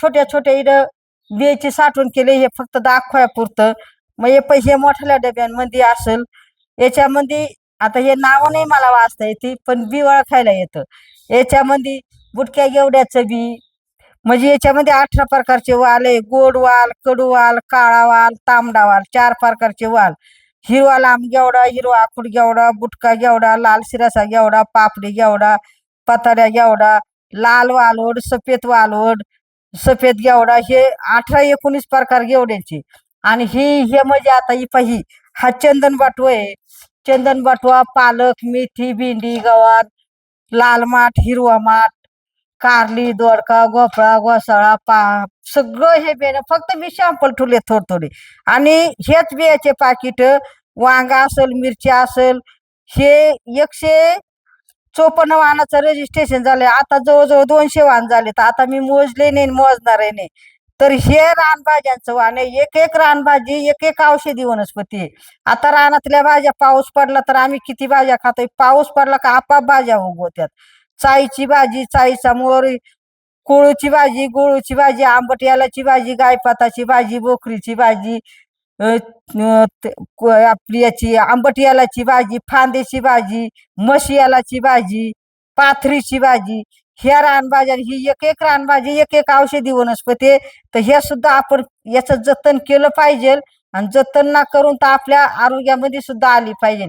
छोट्या छोट्या इथं बियाची साठवण केले हे फक्त दाखवायपुरतं मग हे पैसे मोठ्या डब्यांमध्ये असेल याच्यामध्ये आता हे नाव नाही मला वाचता येते पण बी ओळखायला येतं. याच्यामध्ये बुटक्या गेवड्याचं बी म्हणजे याच्यामध्ये अठरा प्रकारचे वाल आहे गोड वाल कडू वाल काळा वाल तांबडा वाल चार प्रकारचे वाल. हिरवा लांब गेवडा हिरवा आखूड गेवडा बुटका गेवडा लाल शिरासा गेवडा पापडी गेवडा पताड्या गेवडा लाल वालोड सफेद वालोड सफेद गेवडा हे अठरा एकोणीस प्रकार गेवड्याचे. आणि ही हे म्हणजे आता ही पाही हा चंदन बाटवा आहे. चंदन बाटवा पालक मेथी भेंडी गवार लाल माठ हिरवा माठ कारली दोडका गोफळा घोसाळा पा सगळं हे बियाणं फक्त मी शॅम्पल ठेवले थोडे थोडे. आणि हेच बियाचे पाकिट वांगा असेल मिरची असेल हे एकशे चोपन्न वाहनाचं रजिस्ट्रेशन झालंय. आता जवळजवळ दोनशे वाहन झाले तर आता मी मोजले नाही मोजणार आहे नाही. तर हे रानभाज्यांचं वाहन आहे. एक एक रानभाजी एक एक औषधी वनस्पती आता रानातल्या भाज्या पाऊस पडला तर आम्ही किती भाज्या खातोय? पाऊस पडला का आपाप भाज्या उगवत्यात. चाईची भाजी चाईचा मोर कोळूची भाजी गोळूची भाजी आंबट यालाची भाजी गायपाताची भाजी बोकरीची भाजी आपली याची आंबट यालाची भाजी फांद्याची भाजी म्हशी यालाची भाजी पाथरीची भाजी ह्या रानभाज्या ही एक एक रानभाजी एक एक औषधी वनस्पती आहे. तर हे सुद्धा आपण याचं जतन केलं पाहिजे आणि जतन ना करून तर आपल्या आरोग्यामध्ये सुद्धा आली पाहिजे